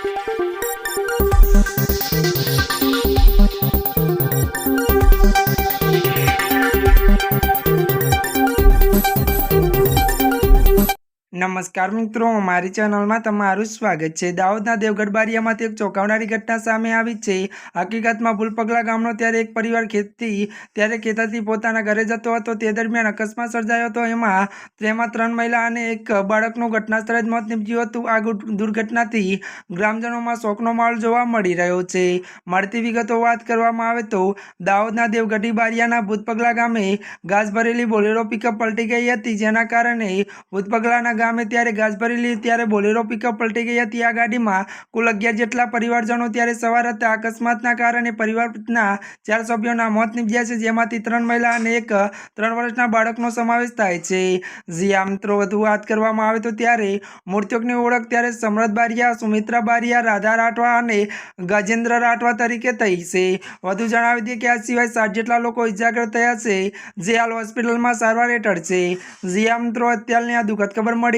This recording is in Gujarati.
Thank you. નમસ્કાર મિત્રો, મારી ચેનલમાં તમારું સ્વાગત છે. દાહોદના દેવગઢ બારિયામાંથી એક ચોંકાવનારી ઘટના સામે આવી છે. હકીકતમાં ભૂલપગલા ગામનો ત્યારે એક પરિવાર ખેતી, ત્યારે ખેતરથી પોતાના ઘરે જતો હતો. તે દરમિયાન અકસ્માત સર્જાયો હતો. એમાં તેમાં ત્રણ મહિલા અને એક બાળકનું ઘટના સ્થળે જ મોત નીપજ્યું હતું. આ દુર્ઘટનાથી ગ્રામજનોમાં શોકનો માહોલ જોવા મળી રહ્યો છે. મળતી વિગતો વાત કરવામાં આવે તો, દાહોદના દેવગઢી બારિયાના ભૂતપગલા ગામે ઘાસ ભરેલી બોલેરો પિકઅપ પલટી ગઈ હતી. જેના કારણે ભૂતપગલાના ગામે ત્યારે ઘાસ ભરેલી ત્યારે બોલેરો પિકઅપ પલટી ગઈ હતી. આ ગાડીમાં કુલ અગિયાર જેટલા પરિવારજનો ત્યારે સવાર હતા. અકસ્માતના કારણે પરિવારના ચાર સભ્યોના મોત નીપજ્યા છે, જેમાંથી ત્રણ મહિલા અને એક ત્રણ વર્ષના બાળકનો સમાવેશ થાય છે. જ્યાં મિત્રો, વધુ વાત કરવામાં આવે તો ત્યારે મૃતકની ઓળખ ત્યારે સમરથ બારિયા, સુમિત્રા બારિયા, રાધા રાઠવા અને ગજેન્દ્ર રાઠવા તરીકે થઈ છે. વધુ જણાવી દઈએ કે આ સિવાય સાત જેટલા લોકો ઇજાગ્રસ્ત થયા છે, જે હાલ હોસ્પિટલમાં સારવાર હેઠળ છે. જ્યાં મિત્રો, અત્યારની આ દુઃખદ ખબર મળી